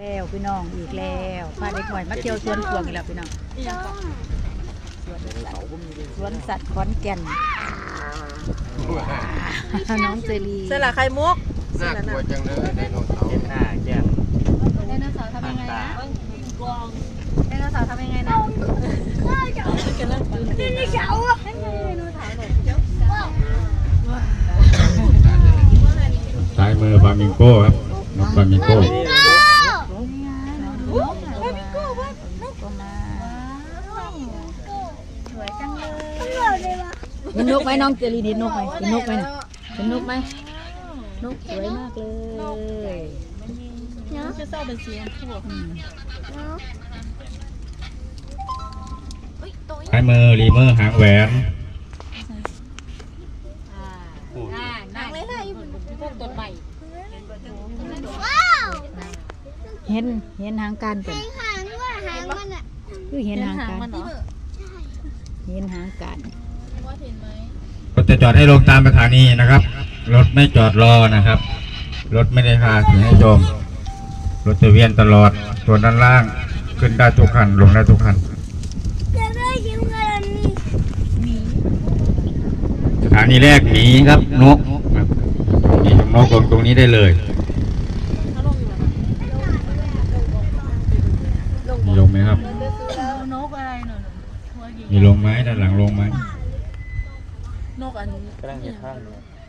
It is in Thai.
แล้วพี่น้องอีกแล้วพาเด็กหน่อยมาเที่ยวสวนพวงอีกแล้วพี่น้องสวนสัตว์ขอนแก่นน้องเจรีเสละไข่มุกน่ากลัวจังเลยไดโนเสาร์เห็นหน้าแก้มไดโนเสาร์ทำยังไงนะไดโนเสาร์ทำยังไงนะซ้ายมือฟามิงโก้ครับนกฟามิงโก้นกก็มา สวยจังเลย เห็นนกไหมน้องเจรีเห็นนกไหมเห็นนกไหมน่ะเห็นนกไหมนกสวยมากเลยชื่อเศร้าเป็นสีชมพูซ้ายมือรีเมอร์หางแหวนนางเลยนะพวกต้นใหม่เห็นเห็นหางการเป็นหางด้วยหางมันอะคือเห็นหางการมันเหรอเห็นหางการ รถจะจอดให้ลงตามสถานีนะครับ รถไม่จอดรอนะครับ รถไม่ได้พาถึงให้ชมรถจะเวียนตลอดส่วนด้านล่าง ขึ้นได้ทุกคันลงได้ทุกคันจะได้ยิ้มกันนี่สถานีแรกหมีครับนกครับมีนกลงตรงนี้ได้เลยมีลงไหมครับนกอะไรหนูหัวยิงมีลงไหมด้านหลังลงไหม นกอันนี้กำลังเห็นข้างนี้